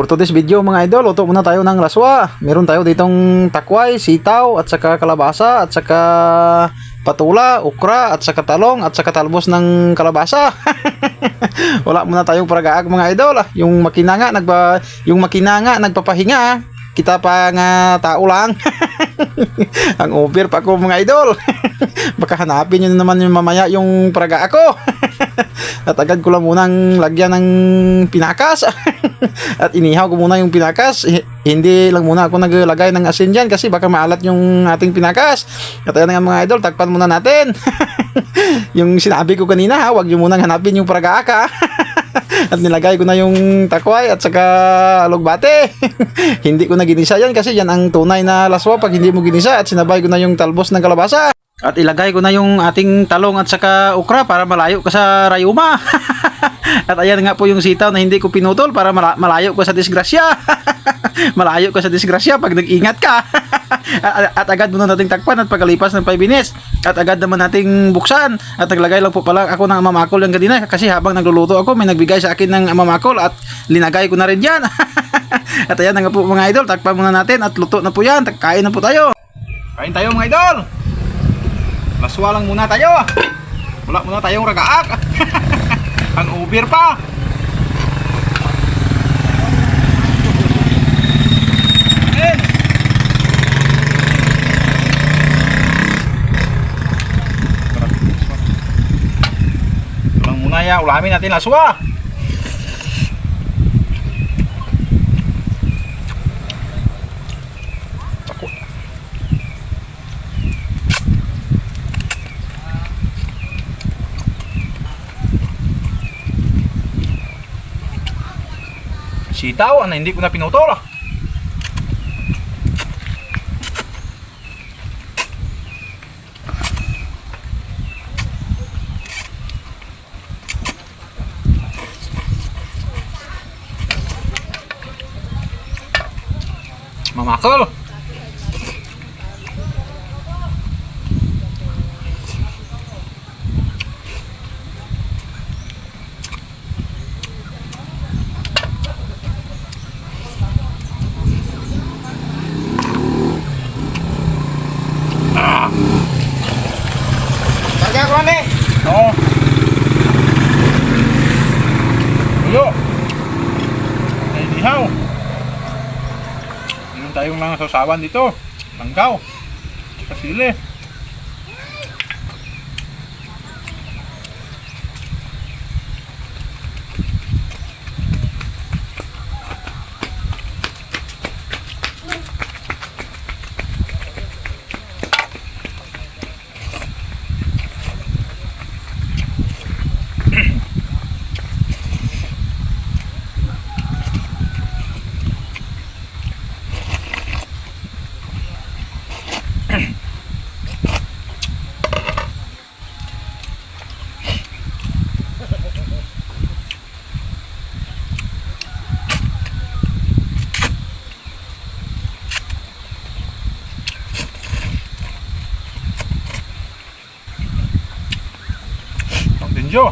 For today's video mga idol, luto muna tayo ng laswa. Meron tayo ditong takway, sitaw, at saka kalabasa, at saka patula, ukra, at saka talong, at saka talbos ng kalabasa. Wala muna tayong paragaag mga idol. ah. Yung makina nga, nagba, yung makina nga, nagpapahinga. ah. Kita pa nga tao lang. Ang over pa ako mga idol. Baka hanapin nyo na naman yung mamaya yung paraga ako. At agad ko lang munang lagyan ng pinakas. At inihaw ko muna yung pinakas. H- Hindi lang muna ako naglagay ng asin dyan kasi baka maalat yung ating pinakas. At ayan nga mga idol, takpan muna natin. yung sinabi ko kanina ha, huwag nyo munang hanapin yung paragaaka. at nilagay ko na yung takway at saka alugbate. hindi ko na ginisa yan kasi yan ang tunay na laswa pag hindi mo ginisa at sinabay ko na yung talbos ng kalabasa. At ilagay ko na yung ating talong at saka ukra para malayo ka sa rayuma. at ayan nga po yung sitaw na hindi ko pinutol para mala- malayo ka sa disgrasya. malayo ka sa disgrasya pag nag-ingat ka. at, at agad muna nating takpan at pagkalipas ng 5 minutes. At agad naman nating buksan. At naglagay lang po pala ako ng mamakol yung kanina kasi habang nagluluto ako may nagbigay sa akin ng mamakol at linagay ko na rin yan. at ayan nga po mga idol, takpan muna natin at luto na po yan. Kain na po tayo. Kain tayo mga idol. Laswa lang muna tayo. Wala muna tayong ragaak. Ang ubir pa. Ayan. Ito lang muna ya, ulamin natin laswa. Sitaw, ano hindi ko na pinutol. Mamakal. Tayong mga sasawan dito. Langkaw. Tsaka sili. Dew.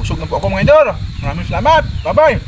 Busog na po ako mga idol. Maraming salamat. Bye-bye.